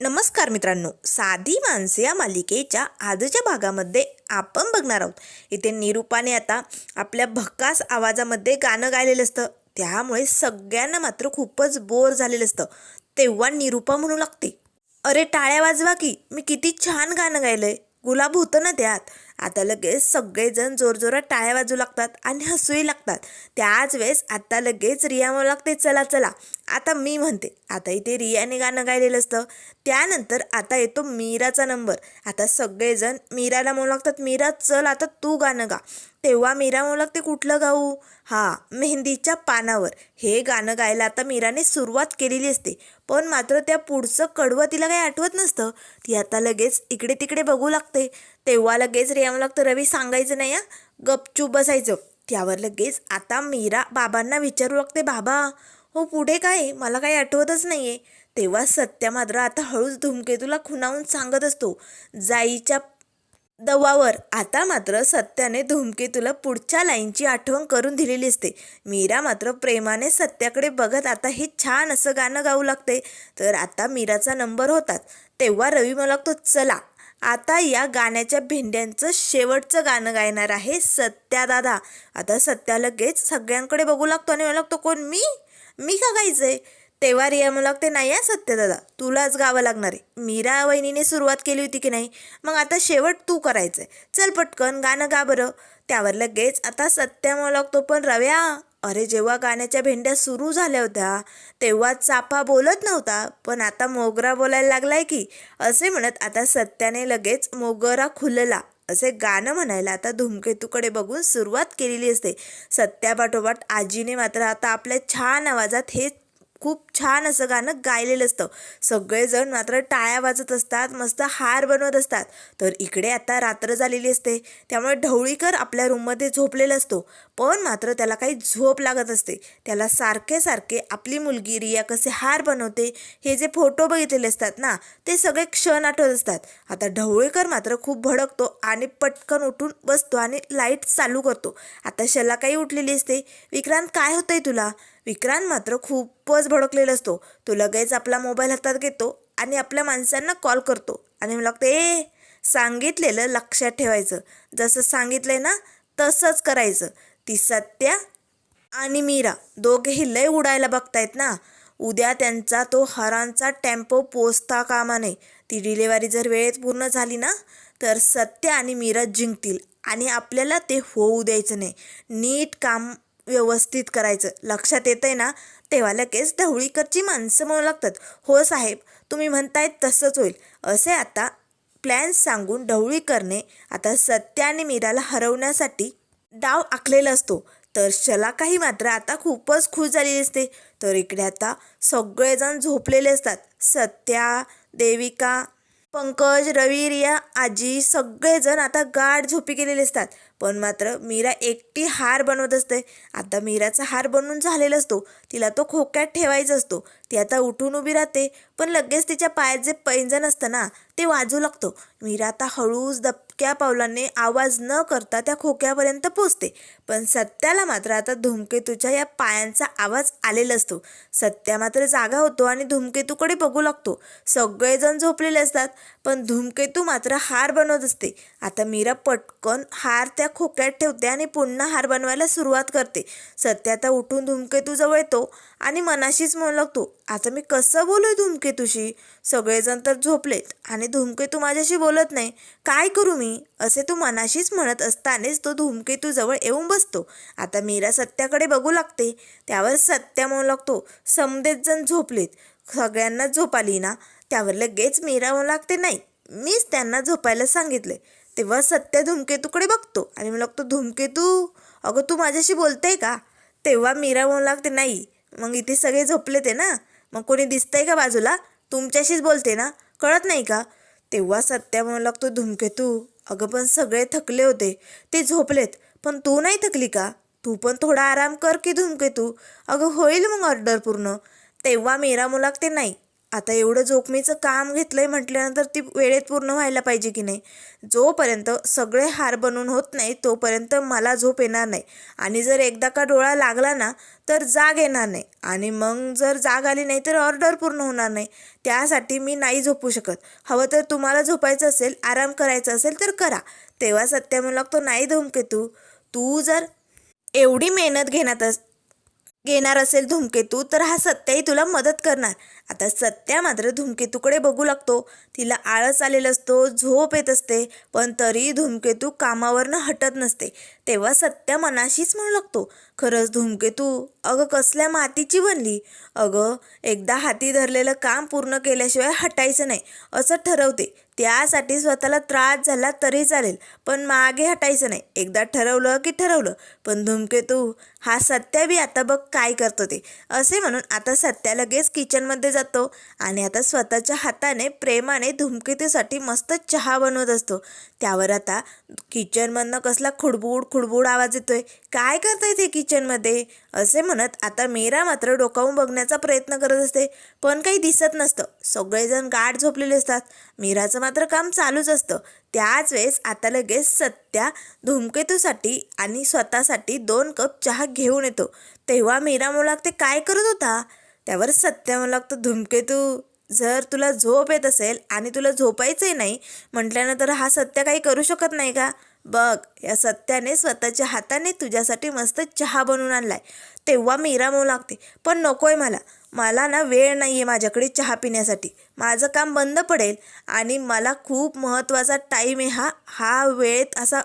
नमस्कार मित्रांनो साधी माणसे या मालिकेच्या आजच्या भागामध्ये आपण बघणार आहोत. इथे निरूपाने आता आपल्या भक्कास आवाजामध्ये गाणं गायलेलं असतं. त्यामुळे सगळ्यांना मात्र खूपच बोर झालेलं असतं. तेव्हा निरूपा म्हणू लागते अरे टाळ्या वाजवा की मी किती छान गाणं गायलंय. गुलाब होतं ना त्यात. आता लगेच सगळेजण जोरजोरात टाळ्या वाजू लागतात आणि हसूही लागतात. त्याच वेळेस आता लगेच रिया म्हणू लागते चला चला आता मी म्हणते आता इथे रियाने गाणं गायलेलं असतं. त्यानंतर आता येतो मीराचा नंबर. आता सगळेजण मीराला म्हणू लागतात मीरा चल आता तू गाणं गा. तेव्हा मीरा म्हणू लागते कुठलं गाऊ? हां मेहंदीच्या पानावर. हे गाणं गायला आता मीराने सुरुवात केलेली असते. पण मात्र त्या पुढचं कडवं तिला काही आठवत नसतं. ती आता लगेच इकडे तिकडे बघू लागते. तेव्हा लगेच रिया म्हणू लागतं रवी सांगायचं नाही हा? गपचूप बसायचं. त्यावर लगेच आता मीरा बाबांना विचारू लागते बाबा हो पुढे काय? मला काही आठवतच नाही आहे तेव्हा सत्या मात्र आता हळूच धूमकेतूला खुणावून सांगत असतो. जाईच्या दवावर. आता मात्र सत्याने धूमकेतूला पुढच्या लाईनची आठवण करून दिलेली असते. मीरा मात्र प्रेमाने सत्याकडे बघत आता हे छान असं गाणं गाऊ लागते. तर आता मीराचा नंबर होताच तेव्हा रवी मला लागतो चला आता या गाण्याच्या भेंड्यांचं शेवटचं गाणं गायणार आहे सत्या दादा. आता सत्या लगेच सगळ्यांकडे बघू लागतो आणि मला लागतो कोण? मी? मी का गायचंय? तेव्हा रिया मला ते नाही आहे सत्यदादा तुलाच गावं लागणार आहे. मीरा वहिनीने सुरुवात केली होती की नाही? मग आता शेवट तू करायचं आहे चल पटकन गाणं गा बरं. त्यावर लगेच आता सत्या मला तो पण रव्या अरे जेव्हा गाण्याच्या भेंड्या सुरू झाल्या होत्या तेव्हा चापा बोलत नव्हता. पण आता मोगरा बोलायला लागलाय की. असे म्हणत आता सत्याने लगेच मोगरा खुलला. असे गाणं म्हणायला आता धूमकेतूकडे बघून सुरुवात केलेली असते. सत्यापाठोपाठ आजीने मात्र आता आपल्या छान आवाजात हे खूप छान असं गाणं गायलेलं असतं. सगळेजण मात्र टाळ्या वाजत असतात मस्त हार बनवत असतात. तर इकडे आता रात्र झालेली असते त्यामुळे ढवळीकर आपल्या रूममध्ये झोपलेला असतो. पण मात्र त्याला काही झोप लागत असते. त्याला सारखे सारखे आपली मुलगी रिया कसे हार बनवते हे जे फोटो बघितलेले असतात ना ते सगळे क्षण आठवत असतात. आता ढवळीकर मात्र खूप भडकतो आणि पटकन उठून बसतो आणि लाइट चालू करतो. आता शला काही उठलेली असते. विक्रांत काय होतंय तुला? विक्रांत मात्र खूपच भडकलेला असतो. तो लगेच आपला मोबाईल हातात घेतो आणि आपल्या माणसांना कॉल करतो आणि मला लागतं ए सांगितलेलं लक्षात ठेवायचं. जसं सांगितलंय ना तसंच करायचं. ती सत्या आणि मीरा दोघेही लय उडायला बघतायत ना. उद्या त्यांचा तो हरांचा टेम्पो पोचता कामा नये. ती डिलेवरी जर वेळेत पूर्ण झाली ना तर सत्य आणि मीरा जिंकतील आणि आपल्याला ते होऊ द्यायचं नाही. नीट काम व्यवस्थित करायचं. लक्षात येतंय ना? तेव्हा लगेच ढवळीकरची माणसं म्हणू लागतात. हो साहेब तुम्ही म्हणतायत तसंच होईल. असे आता प्लॅन सांगून ढवळीकरने आता सत्य आणि मीराला हरवण्यासाठी डाव आखलेला असतो. तर शलाकाही मात्र आता खूपच खुश झालेली असते. तर इकडे आता सगळेजण झोपलेले असतात. सत्या देविका पंकज रवी रिया आजी सगळेजण आता गाढ झोपी गेलेले असतात. पण मात्र मीरा एकटी हार बनवत असते. आता मीराचा हार बनवून झालेला असतो. तिला तो खोक्यात ठेवायचा असतो. ती आता उठून उभी राहते पण लगेच तिच्या पायात जे पैंजण असतं ना ते वाजू लागतो. मीरा आता हळूच दबक्या पावलाने आवाज न करता त्या खोक्यापर्यंत पोचते पण सत्याला मात्र आता धूमकेतूच्या या पायांचा आवाज आलेला असतो. सत्या मात्र जागा होतो आणि धूमकेतूकडे बघू लागतो. सगळेजण झोपलेले असतात पण धूमकेतू मात्र हार बनवत असते. आता मीरा पटकन हार त्या खोक्यात ठेवते आणि पुन्हा हार बनवायला सुरुवात करते. सत्य आता उठून धूमकेतू जवळ येतो आणि मनाशीच म्हणू लागतो आता मी कसं बोलू धूमकेतूशी सगळेजण तर झोपलेत आणि धूमकेतू माझ्याशी बोलत नाही. काय करू मी? असे तू मनाशीच म्हणत असतानाच तो धूमकेतू जवळ येऊन बसतो. आता मीरा सत्याकडे बघू लागते. त्यावर सत्या म्हणू लागतो. समदेत जण झोपलेत. सगळ्यांना झोप आली ना? त्यावर लगेच मीरा म्हणू लागते नाही मीच त्यांना झोपायला सांगितले. तेव्हा सत्य धूमकेतूकडे बघतो आणि म्हणू लागतो धूमकेतू अगं तू माझ्याशी बोलते का? तेव्हा मीरा म्हणू लागते नाही मग इथे सगळे झोपलेते ना? मग कोणी दिसतंय का बाजूला? तुमच्याशीच बोलते ना. कळत नाही का? तेव्हा सत्या म्हणू लागतो धूमकेतू अगं पण सगळे थकले होते. ते झोपलेत. पण तू नाही थकली का? तू पण थोडा आराम कर की धूमकेतू अगं होईल मग ऑर्डर पूर्ण. तेव्हा मीरा म्हणू ते नाही. आता एवढं जोखमीचं काम घेतलंय म्हटल्यानंतर ती वेळेत पूर्ण व्हायला पाहिजे की नाही? जोपर्यंत सगळे हार बनून होत नाही तोपर्यंत मला झोप येणार नाही. आणि जर एकदा का डोळा लागला ना तर जाग येणार नाही. आणि मग जर जाग आली नाही तर ऑर्डर पूर्ण होणार नाही. त्यासाठी मी नाही झोपू शकत. हवं तर तुम्हाला झोपायचं असेल आराम करायचा असेल तर करा. तेव्हा सत्य म्हणू लागतो नाही धूमकेतू तू जर एवढी मेहनत घेण्यात अस घेणार असेल धूमकेतू तर हा सत्याही तुला मदत करणार. आता सत्या मात्र धूमकेतूकडे बघू लागतो. तिला आळस आलेला असतो झोप येत असते पण तरी धूमकेतू कामावरनं हटत नसते. तेव्हा सत्या मनाशीच म्हणू लागतो खरंच धूमकेतू अगं कसल्या मातीची बनली? अगं एकदा हाती धरलेलं काम पूर्ण केल्याशिवाय हटायचं नाही. असं ठरवते. त्यासाठी स्वतःला त्रास झाला तरी चालेल पण मागे हटायचं नाही. एकदा ठरवलं की ठरवलं. पण धूमकेतू हा सत्या बी आता बघ काय करतो ते. असे म्हणून आता सत्या लगेच किचनमध्ये जातो आणि आता स्वतःच्या हाताने प्रेमाने धूमकेतूसाठी मस्त चहा बनवत असतो. त्यावर आता किचनमधनं कसला खुडबुड खुडबुड आवाज येतोय. काय करता इथे किचनमध्ये असे म्हणत आता मीरा मात्र डोकावून बघण्याचा प्रयत्न करत असते. पण काही दिसत नसतं. सगळेजण गाठ झोपलेले असतात. मीराचं मात्र काम चालूच असतं. त्याच वेळेस आता लगेच सत्या धूमकेतूसाठी आणि स्वतःसाठी दोन कप चहा घेऊन येतो. तेव्हा मीरा मुलागते लागते काय करत होता? त्यावर सत्या म्हणू लागतं धूमकेतू जर तुला झोप येत असेल आणि तुला झोपायचंही नाही म्हटल्यानंतर हा सत्य काही करू शकत नाही का? बघ या सत्याने स्वतःच्या हाताने तुझ्यासाठी मस्त चहा बनवून आणलाय. तेव्हा मी म्हणू लागते पण नकोय मला. मला ना वेळ नाही आहे माझ्याकडे चहा पिण्यासाठी. माझं काम बंद पडेल आणि मला खूप महत्त्वाचा टाईम आहे हा. हा वेळेत असा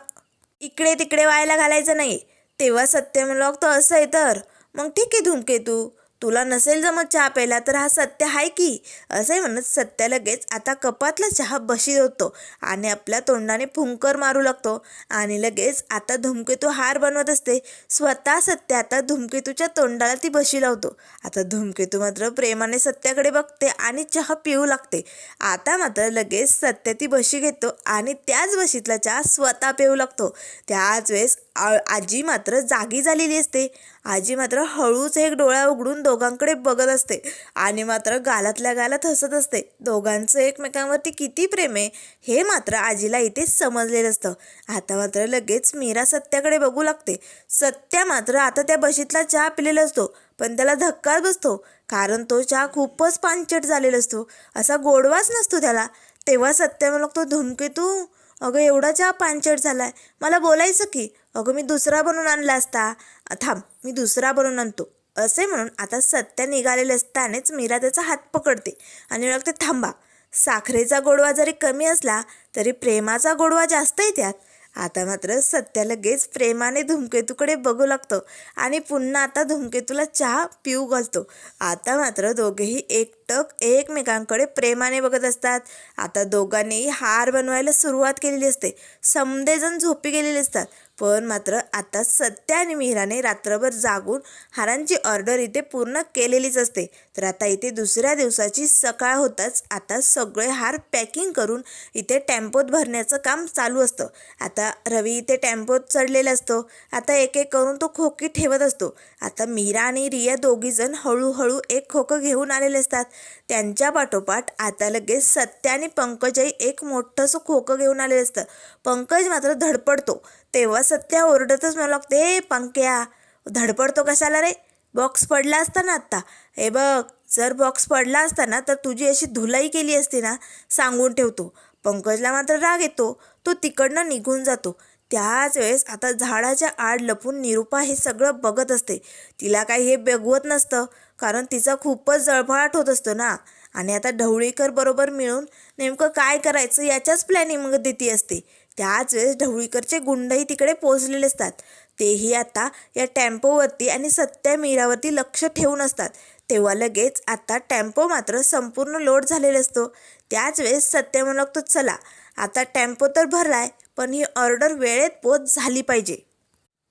इकडे तिकडे व्हायला घालायचं नाही तेव्हा सत्य म्हणू लागतो असं आहे तर. मग ठीक आहे धूमकेतू. तुला नसेल जमत चहा प्यायला तर हा सत्य आहे की? असे म्हणत सत्य लगेच आता कपातला चहा बशी होतो आणि आपल्या तोंडाने फुंकर मारू लागतो आणि लगेच आता धूमकेतू हार बनवत असते. स्वतः सत्य आता धूमकेतूच्या तोंडाला ती बशी लावतो. आता धूमकेतू मात्र प्रेमाने सत्याकडे बघते आणि चहा पिऊ लागते. आता मात्र लगेच सत्य ती बशी घेतो आणि त्याच बशीतला चहा स्वतः पिऊ लागतो. त्याच वेळेस आ- आजी मात्र जागी झालेली असते. आजी मात्र हळूच एक डोळा उघडून दोघांकडे बघत असते आणि मात्र गालातल्या गालात हसत असते. दोघांचं एकमेकांवरती किती प्रेम आहे हे मात्र आजीला इथे समजलेलं असतं. आता मात्र लगेच मीरा सत्याकडे बघू लागते. सत्या मात्र आता त्या बशीतला चहा पिलेला असतो पण त्याला धक्काच बसतो कारण तो चहा खूपच पानचट झालेला असतो. असा गोडवाच नसतो त्याला. तेव्हा सत्य म्हणू लागतो धुमकेतू अगं एवढा चहा पांचट आहे मला बोलायचं की अगं मी दुसरा बनवून आणला असता. थांब मी दुसरा बनवून आणतो. असे म्हणून आता सत्य निघालेले असतानाच मीरा त्याचा हात पकडते आणि ते थांबा साखरेचा गोडवा जरी कमी असला तरी प्रेमाचा गोडवा जास्त आहे त्यात. आता मात्र सत्या लगेच प्रेमाने धूमकेतूकडे बघू लागतो आणि पुन्हा आता धूमकेतूला चहा पिऊ घालतो. आता मात्र दोघेही एकटक एकमेकांकडे प्रेमाने बघत असतात. आता दोघांनीही हार बनवायला सुरुवात केलेली असते. समदेजण झोपी गेलेले असतात. पण मात्र आता सत्य आणि मिहिराने रात्रभर जागून हारांची ऑर्डर इथे पूर्ण केलेलीच असते. तर आता इथे दुसऱ्या दिवसाची सकाळ होताच आता सगळे हार पॅकिंग करून इथे टेम्पोत भरण्याचं काम चालू असतं. आता रवी इथे टेम्पोत चढलेला असतो. आता एक एक करून तो खोकी ठेवत असतो. आता मीरा आणि रिया दोघीजण हळूहळू एक खोकं घेऊन आलेले असतात. त्यांच्या पाठोपाठ आता लगेच सत्य आणि पंकजही एक मोठंसं खोकं घेऊन आलेलं असतं. पंकज मात्र धडपडतो. तेव्हा सत्या ओरडतच मला लागते पंक्या धडपडतो कशाला रे? बॉक्स पडला असता ना आत्ता. हे बघ जर बॉक्स पडला असता ना तर तुझी अशी धुलाई केली असती ना सांगून ठेवतो. पंकजला मात्र राग येतो तो तिकडनं निघून जातो. त्याच वेळेस आता झाडाच्या आड लपून निरुपा हे सगळं बघत असते. तिला काही हे बघवत नसतं कारण तिचा खूपच जळफळाट होत असतो ना. आणि आता ढवळीकर बरोबर मिळून नेमकं काय करायचं याच्याच प्लॅनिंग देती असते. त्याच वेळेस ढवळीकरचे गुंडही तिकडे पोचलेले असतात. तेही आता या टेम्पोवरती आणि सत्या मीरावरती लक्ष ठेवून असतात. तेव्हा लगेच आता टेम्पो मात्र संपूर्ण लोड झालेला असतो. त्याच वेळेस सत्य म्हणू लागतो चला आता टेम्पो तर भरलाय पण ही ऑर्डर वेळेत पोच झाली पाहिजे.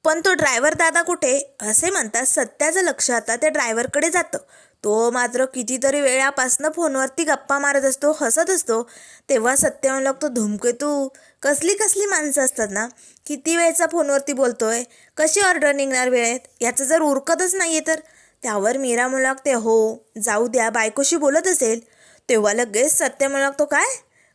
पण तो ड्रायव्हर दादा कुठे? असे म्हणतात सत्याचं लक्ष आता त्या ड्रायव्हरकडे जातं. तो मात्र कितीतरी वेळापासनं फोनवरती गप्पा मारत असतो हसत असतो. तेव्हा सत्य लागतो धुमकेतू कसली कसली माणसं असतात ना? किती वेळचा फोनवरती बोलतोय? कशी ऑर्डर निघणार वेळेत? याचं जर उरकतच नाही आहे तर? त्यावर मीरा म्हणू लागते हो जाऊ द्या बायकोशी बोलत असेल. तेव्हा लगेच सत्य म्हणू लागतो काय?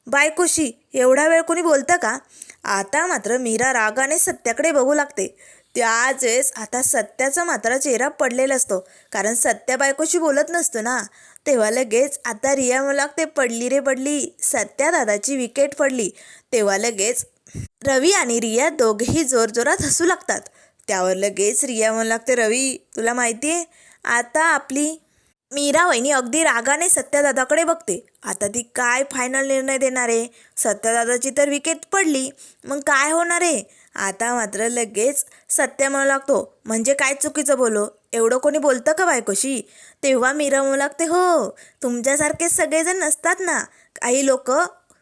बायकोशी? एवढा वेळ कोणी बोलतं का? आता मात्र मीरा रागाने सत्याकडे बघू लागते. त्याच वेळेस आता सत्याचा मात्र चेहरा पडलेला असतो. कारण सत्या बायकोशी बोलत नसतो ना. तेव्हा लगेच आता रिया म्हणू लागते पडली रे पडली. सत्या दादाची विकेट पडली. तेव्हा लगेच रवी आणि रिया दोघेही जोरजोरात हसू लागतात. त्यावर लगेच रिया म्हणू लागते रवी तुला माहिती आहे आता आपली मीरा वहिनी अगदी रागाने सत्यदादाकडे बघते. आता ती काय फायनल निर्णय देणार आहे? सत्यदादाची तर विकेट पडली. मग काय होणार आहे? आता मात्र लगेच सत्य म्हणू लागतो. म्हणजे काय चुकीचं बोलो एवढं कोणी बोलतं का बायकोशी? तेव्हा मीरा म्हणू लागते हो तुमच्यासारखे सगळेजण नसतात ना? काही लोक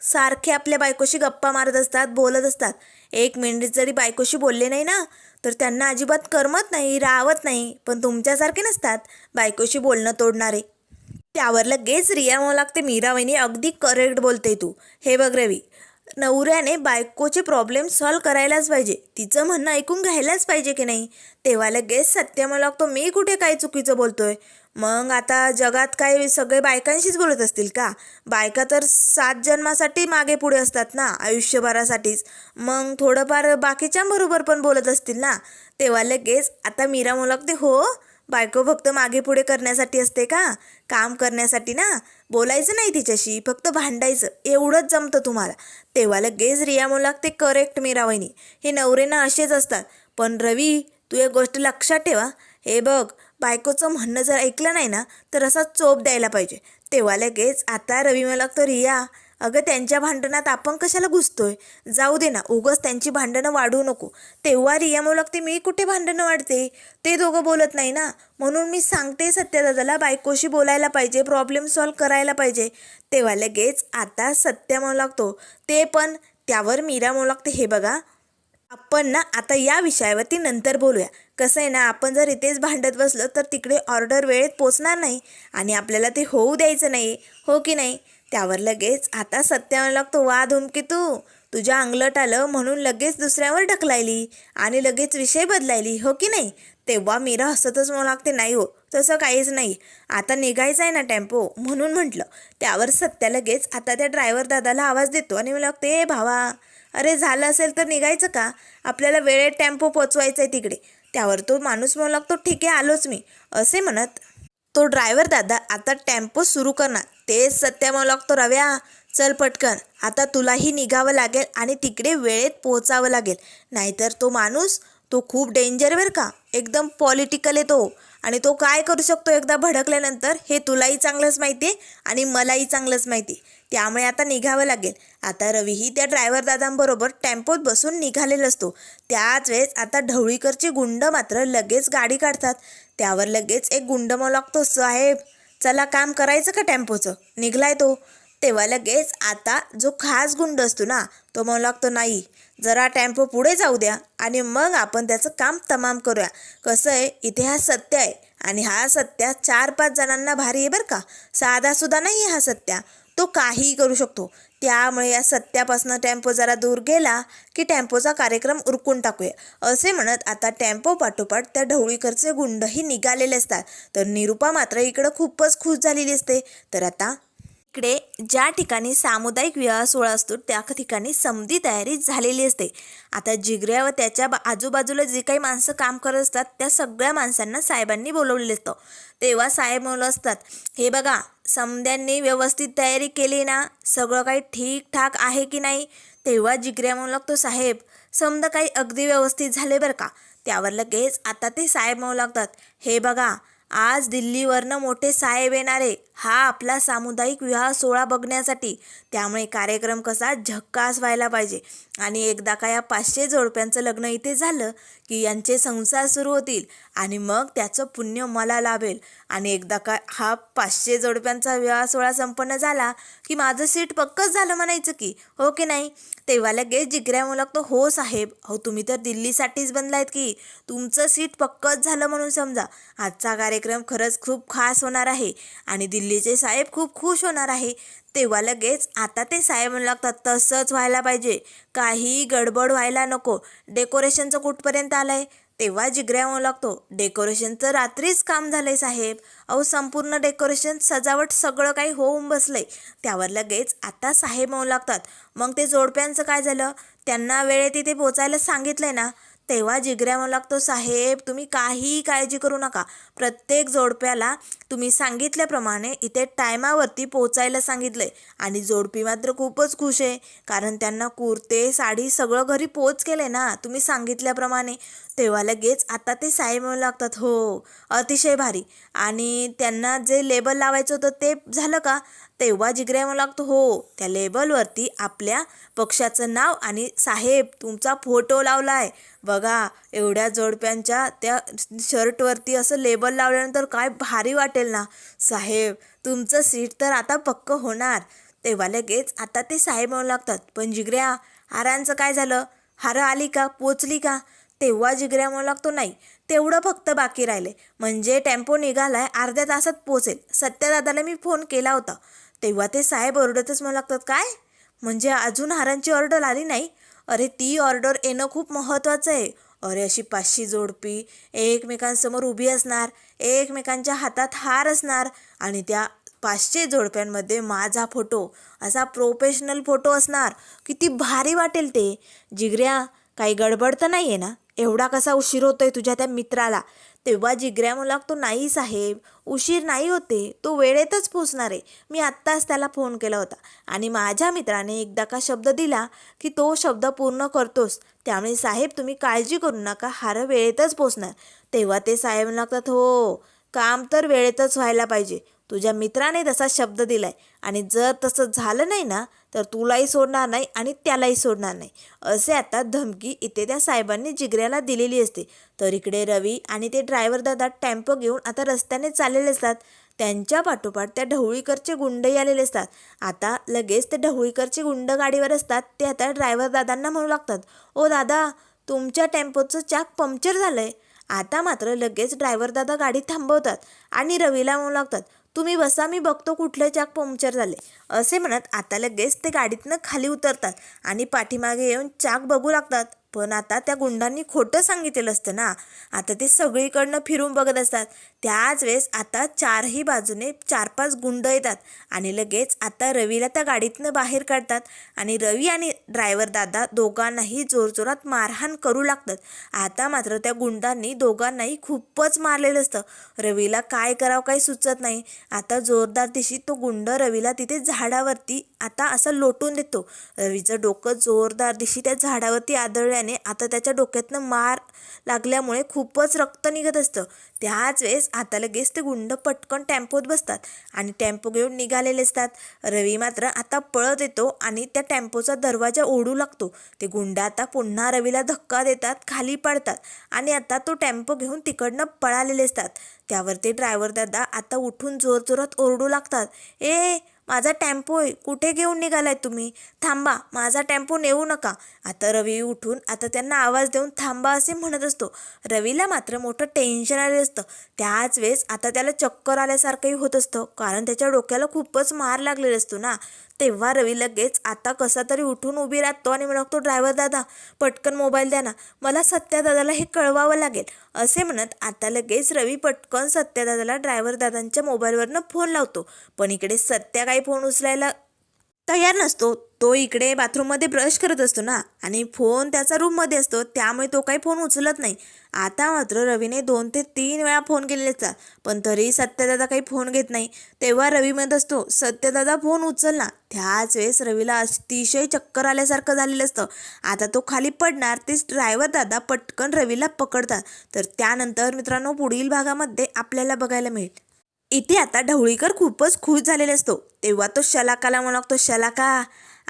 सारखे आपल्या बायकोशी गप्पा मारत असतात बोलत असतात. एक मिनिट जरी बायकोशी बोलले नाही ना तर त्यांना अजिबात करमत नाही रावत नाही पण तुमच्यासारखे नसतात बायकोशी बोलणं तोडणारे. त्यावर लगेच रिया म्हणू लागते मीरा वहिनी अगदी करेक्ट बोलते तू. हे बघ रवी नवऱ्याने बायकोचे प्रॉब्लेम सॉल्व करायलाच पाहिजे. तिचं म्हणणं ऐकून घ्यायलाच पाहिजे की नाही? तेव्हा लगेच सत्य म्हणू लागतो मी कुठे काय चुकीचं बोलतोय? मग आता जगात काय सगळे बायकांशीच बोलत असतील का? बायका तर सात जन्मासाठी मागे पुढे असतात ना आयुष्यभरासाठीच. मग थोडंफार बाकीच्यांबरोबर पण बोलत असतील ना? तेव्हा लगेच आता मीरा म्हणू हो बायको फक्त मागे पुढे करण्यासाठी असते का? काम करण्यासाठी ना? बोलायचं नाही तिच्याशी फक्त भांडायचं. एवढंच जमतं तुम्हाला. तेव्हा लगेच रिया म्हणू लागते करेक्ट मीरा वहिनी हे नवरेनं असेच असतात. पण रवी तू एक गोष्ट लक्षात ठेवा. हे बघ बायकोचं म्हणणं जर ऐकलं नाही ना तर असा चोप द्यायला पाहिजे. तेव्हा लगेच आता रवी मला लागतो रिया अगं त्यांच्या भांडणात आपण कशाला घुसतोय? जाऊ दे ना उगस त्यांची भांडणं वाढू नको. तेव्हा रिया म्हणू लागते मी कुठे भांडणं वाढते? ते दोघं बोलत नाही ना? म्हणून मी सांगते सत्यदादाला बायकोशी बोलायला पाहिजे प्रॉब्लेम सॉल्व करायला पाहिजे. तेव्हा लगेच आता सत्य म्हणू लागतो ते पण त्यावर मीरा म्हणू लागते हे बघा. आपण ना आता या विषयावरती नंतर बोलूया. कसं आहे ना आपण जर इथेच भांडत बसलो तर तिकडे ऑर्डर वेळेत पोचणार नाही. आणि आपल्याला ते होऊ द्यायचं नाही हो की नाही? त्यावर लगेच आता सत्यावर लागतो वा धुमकी तू. तुझ्या अंगलट आलं म्हणून लगेच दुसऱ्यावर ढकलायली आणि लगेच विषय बदलायली हो की नाही? तेव्हा मीरा हसतच म्हणू लागते नाही हो तसं काहीच नाही. आता निघायचं आहे ना टेम्पो म्हणून म्हटलं. त्यावर सत्या लगेच आता त्या ड्रायव्हर दादाला आवाज देतो. आणि मला लागते ए भावा अरे झालं असेल तर निघायचं का? आपल्याला वेळेत टेम्पो पोचवायचा आहे तिकडे. त्यावर तो माणूस म्हणू लागतो ठीक आहे आलोच मी. असे म्हणत तो ड्रायव्हर दादा आता टेम्पो सुरू करणार. तेच सत्या मलागतो लागतो रव्या. चल पटकन. आता तुलाही निघावं लागेल आणि तिकडे वेळेत पोहोचावं लागेल. नाहीतर तो माणूस तो खूप डेंजर बरं का. एकदम पॉलिटिकल आहे तो. आणि तो काय करू शकतो एकदा भडकल्यानंतर हे तुलाही चांगलंच माहिती आहे आणि मलाही चांगलंच माहिती आहे. त्यामुळे आता निघावं लागेल. आता रवीही त्या ड्रायव्हर दादांबरोबर टेम्पोत बसून निघालेला असतो. त्याच वेळेस आता ढवळीकरची गुंड मात्र लगेच गाडी काढतात. त्यावर लगेच एक गुंड मग लागतो साहेब चला काम करायचं का टेम्पोचं निघलाय तो. तेव्हा लगेच आता जो खास गुंड असतो ना तो म्हणू लागतो नाही जरा टेम्पो पुढे जाऊ द्या आणि मग आपण त्याचं काम तमाम करूया. कसं आहे इथे हा सत्य आहे आणि हा सत्या चार पाच जणांना भारी आहे बरं का. साधासुद्धा नाही आहे हा सत्या. तो काहीही करू शकतो. त्यामुळे या सत्यापासून टेम्पो जरा दूर गेला की टेम्पोचा कार्यक्रम उरकून टाकूया. असे म्हणत आता टेम्पो पाठोपाठ त्या ढवळीकरचे गुंडही निघालेले असतात. तर निरुपा मात्र इकडं खूपच खुश झालेली असते. तर आता इकडे ज्या ठिकाणी सामुदायिक विवाह सोहळा असतो त्या ठिकाणी समधी तयारी झालेली असते. आता जिगऱ्या व त्याच्या बा आजूबाजूला जे काही माणसं काम करत असतात त्या सगळ्या माणसांना साहेबांनी बोलवलेलं असतं. तेव्हा साहेब म्हणलं असतात हे बघा समद्यांनी व्यवस्थित तयारी केली ना सगळं काही ठीकठाक आहे की नाही? तेव्हा जिगऱ्या म्हणू लागतो साहेब समजा काही अगदी व्यवस्थित झाले बरं का? त्यावर लगेच आता ते साहेब म्हणू लागतात हे बघा आज दिल्लीवरनं मोठे साहेब येणारे हा आपला सामुदायिक विवाह सोहळा बघण्यासाठी. त्यामुळे कार्यक्रम कसा झक्कास व्हायला पाहिजे. आणि एकदा का या पाचशे जोडप्यांचं लग्न इथे झालं की यांचे संसार सुरू होतील आणि मग त्याचं पुण्य मला लाभेल. आणि एकदा का हा पाचशे जोडप्यांचा विवाह सोहळा संपन्न झाला की माझं सीट पक्कच झालं म्हणायचं की हो की नाही? तेव्हा लगेच जिगऱ्या लागतो हो साहेब अहो तुम्ही तर दिल्लीसाठीच बनलायत की तुमचं सीट पक्कच झालं म्हणून समजा. आजचा कार्यक्रम खरंच खूप खास होणार आहे. आणि दिल्लीचे साहेब खूप खुश होणार आहे. तेव्हा लगेच आता ते साहेब म्हणू लागतात तसंच व्हायला पाहिजे. काही गडबड व्हायला नको. डेकोरेशनचं कुठपर्यंत आलं आहे तेव्हा जिगऱ्या म्हणू लागतो डेकोरेशनचं रात्रीच काम झालंय साहेब. अहो संपूर्ण डेकोरेशन सजावट सगळं काही होऊन बसलंय. त्यावर लगेच आता साहेब म्हणू लागतात मग ते जोडप्यांचं काय झालं? त्यांना वेळेत तिथे पोचायला सांगितलंय ना? तेव्हा जिगऱ्या म्हणू लागतो साहेब तुम्ही काही काळजी करू नका. प्रत्येक जोडप्याला तुम्ही सांगितल्याप्रमाणे इथे टायमावरती पोचायला सांगितलंय. आणि जोडपी मात्र खूपच खुश आहे कारण त्यांना कुर्ते साडी सगळं घरी पोच केलंय ना तुम्ही सांगितल्याप्रमाणे. तेव्हा लगेच आता ते साहेब म्हणू लागतात हो अतिशय भारी. आणि त्यांना जे लेबल लावायचं होतं ते झालं का? तेव्हा जिगऱ्या म्हणू लागतो. हो त्या लेबलवरती आपल्या पक्षाचं नाव आणि साहेब तुमचा फोटो लावलाय. बघा एवढ्या जोडप्यांच्या त्या शर्टवरती असं लेबल लावल्यानंतर काय भारी वाटेल ना. साहेब तुमचं सीट तर आता पक्क होणार. तेव्हा लगेच आता ते साहेब म्हणू लागतात. पण जिगऱ्या हारांचं काय झालं? हारं आली का? पोचली का? तेव्हा जिगऱ्या म्हणू लागतो नाही. तेवढं फक्त बाकी राहिले. म्हणजे टेम्पो निघालाय अर्ध्या तासात पोचेल. सत्यदादाला मी फोन केला होता. तेव्हा ते साहेब ओरडतच म्हणू लागतात काय? म्हणजे अजून हारांची ऑर्डर आली नाही? अरे ती ऑर्डर येणं खूप महत्त्वाचं आहे. अरे अशी पाचशे जोडपी एकमेकांसमोर उभी असणार एकमेकांच्या हातात हार असणार आणि त्या पाचशे जोडप्यांमध्ये माझा फोटो असा प्रोफेशनल फोटो असणार. किती भारी वाटेल ते. जिगऱ्या काही गडबड तर नाही आहे ना? एवढा कसा उशीर होतोय तुझ्या त्या मित्राला? तेव्हा जिगऱ्या मुलाक तो नाही साहेब उशीर नाही होते तो वेळेतच पोचणार. आहे मी आत्ताच त्याला फोन केला होता आणि माझ्या मित्राने एकदा का शब्द दिला की तो शब्द पूर्ण करतोस. त्यामुळे साहेब तुम्ही काळजी करू नका हार वेळेतच पोचणार. तेव्हा ते साहेब म्हणू लागतात हो काम तर वेळेतच व्हायला पाहिजे. तुझ्या मित्राने तसा शब्द दिलाय. आणि जर तसं झालं नाही ना तर तुलाही सोडणार नाही आणि त्यालाही सोडणार नाही. असे आता धमकी इथे त्या साहेबांनी जिगऱ्याला दिलेली असते. तर इकडे रवी आणि ते ड्रायव्हर दादा टेम्पो घेऊन आता रस्त्याने चाललेले असतात. त्यांच्या पाठोपाठ त्या ढवळीकरचे गुंडही आलेले असतात. आता लगेच ते ढवळीकरचे गुंड गाडीवर असतात. ते आता ड्रायव्हर दादांना म्हणू लागतात. ओ दादा तुमच्या टेम्पोचं चाक पंक्चर झालंय. आता मात्र लगेच ड्रायव्हर दादा गाडी थांबवतात आणि रवीला म्हणू लागतात. तुम्ही बसा मी बघतो कुठलं चाक पंक्चर झाले असे म्हणत आता लगेच ते गाडीतनं खाली उतरतात आणि पाठीमागे येऊन चाक बघू लागतात. पण आता त्या गुंडांनी खोटं सांगितलेलं असतं ना. आता ते सगळीकडनं फिरून बघत असतात. त्याच वेळेस आता चारही बाजूने चार पाच गुंड येतात आणि लगेच आता रवीला त्या गाडीतनं बाहेर काढतात आणि रवी आणि ड्रायव्हर दादा दोघांनाही जोरजोरात मारहाण करू लागतात. आता मात्र त्या गुंडांनी दोघांनाही खूपच मारलेलं असतं. रवीला काय करावं काही सुचत नाही. आता जोरदार दिशी तो गुंड रवीला तिथे झाडावरती आता असं लोटून देतो. रवीचं डोकं जोरदार दिशी त्या झाडावरती आदळल्याने आता त्याच्या डोक्यातनं मार लागल्यामुळे खूपच रक्त निघत असतं. त्याच वेळेस आता लगेच ते गुंड पटकन टेम्पोत बसतात आणि टेम्पो घेऊन निघालेले असतात. रवी मात्र आता पळत येतो आणि त्या टेम्पोचा दरवाजा ओढू लागतो. ते गुंड आता पुन्हा रवीला धक्का देतात खाली पडतात आणि आता तो टेम्पो घेऊन तिकडनं पळालेले असतात. त्यावर ते ड्रायव्हर दादा आता उठून जोरजोरात ओरडू लागतात. ए माझा टेम्पो आहे कुठे घेऊन निघालाय तुम्ही? थांबा माझा टेम्पो नेऊ नका. आता रवी उठून आता त्यांना आवाज देऊन थांबा असे म्हणत असतो. रवीला मात्र मोठं टेन्शन आले असतं. त्याच वेळेस आता त्याला चक्कर आल्यासारखंही होत असतं. कारण त्याच्या डोक्याला खूपच मार लागलेला असतो ना. तेव्हा रवी लगेच आता कसा तरी उठून उभी राहतो आणि म्हणतो ड्रायव्हर दादा पटकन मोबाईल द्या ना. मला सत्यादादाला हे कळवावं लागेल. असे म्हणत आता लगेच रवी पटकन सत्यादादाला ड्रायव्हर दादांच्या मोबाईलवरनं फोन लावतो. पण इकडे सत्या काही फोन उचलायला तयार नसतो. तो इकडे बाथरूममध्ये ब्रश करत असतो ना. आणि फोन त्याचा रूममध्ये असतो. त्यामुळे तो काही फोन उचलत नाही. आता मात्र रवीने दोन ते तीन वेळा फोन केलेले. असतात पण तरी सत्यदादा काही फोन घेत नाही. तेव्हा रवी म्हणत असतो सत्यदादा फोन उचल ना. त्याच वेळेस रवीला अतिशय चक्कर आल्यासारखं झालेलं असतं. आता तो खाली पडणार तेच ड्रायव्हर दादा पटकन रवीला पकडतात. तर त्यानंतर मित्रांनो पुढील भागामध्ये आपल्याला बघायला मिळेल. इथे आता ढवळीकर खूपच खुश झालेला असतो. तेव्हा तो शलाकाला म्हणतो लागतो शलाका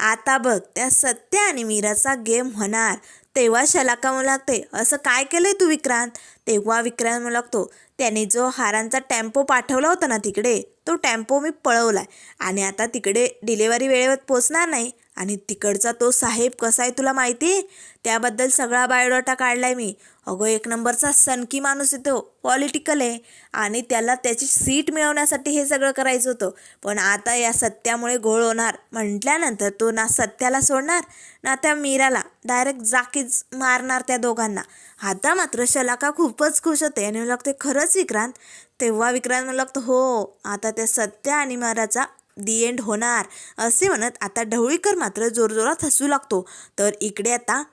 आता बघ त्या सत्य आणि मीराचा गेम होणार. तेव्हा शलाका म्हणू लागते असं काय केलंय तू विक्रांत? तेव्हा विक्रांत म्हणू लागतो त्याने जो हारांचा टेम्पो पाठवला होता ना तिकडे तो टेम्पो मी पळवलाय आणि आता तिकडे डिलेवरी वेळेवर पोचणार नाही. आणि तिकडचा तो साहेब कसा आहे तुला माहिती? आहे त्याबद्दल सगळा बायोडाटा काढलाय मी. अगं एक नंबरचा सनकी माणूस आहे तो. पॉलिटिकल आहे. आणि त्याला त्याची सीट मिळवण्यासाठी हे सगळं करायचं होतं. पण आता या सत्यामुळे घोळ होणार. म्हटल्यानंतर तो ना सत्याला सोडणार ना त्या मीराला. डायरेक्ट जाकीच मारणार त्या दोघांना. आता मात्र शलाका खूपच खुश होते. आणि मला लागते खरंच विक्रांत? तेव्हा विक्रांत मला लागतं हो आता त्या सत्या आणि माराचा दी एंड होणार. असे म्हणत आता ढवळीकर मात्र जोरजोरात हसू लागतो. तर इकडे आता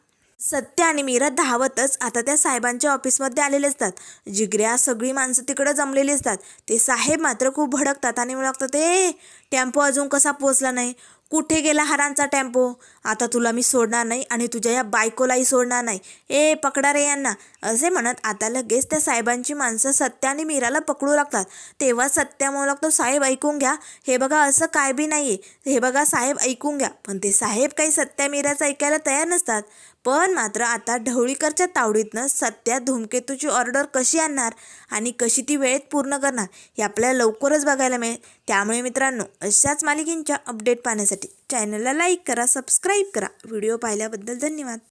सत्य आणि मीरा धावतच आता त्या साहेबांच्या ऑफिसमध्ये आलेले असतात. जिगऱ्या सगळी माणसं तिकडं जमलेली असतात. ते साहेब मात्र खूप भडकतात आणि मला ते टेम्पो अजून कसा पोचला नाही? कुठे गेला हरांचा टेम्पो? आता तुला मी सोडणार नाही आणि तुझ्या या बायकोलाही सोडणार नाही. ए पकडा रे यांना. असे म्हणत आता लगेच त्या साहेबांची माणसं सत्या आणि मीराला पकडू लागतात. तेव्हा सत्या म्हणू लागतो साहेब ऐकून घ्या. हे बघा असं काय बी नाही आहे हे बघा साहेब ऐकून घ्या. पण ते साहेब काही सत्या मीराचं ऐकायला तयार नसतात. पण मात्र आता ढवळीकरच्या तावडीतनं सत्या धूमकेतूची ऑर्डर कशी आणणार आणि कशी ती वेळेत पूर्ण करणार हे आपल्याला लवकरच बघायला मिळेल. त्यामुळे मित्रांनो अशाच मालिकेंच्या अपडेट पाहण्यासाठी चॅनलला लाईक करा सबस्क्राईब करा. व्हिडिओ पाहिल्याबद्दल धन्यवाद.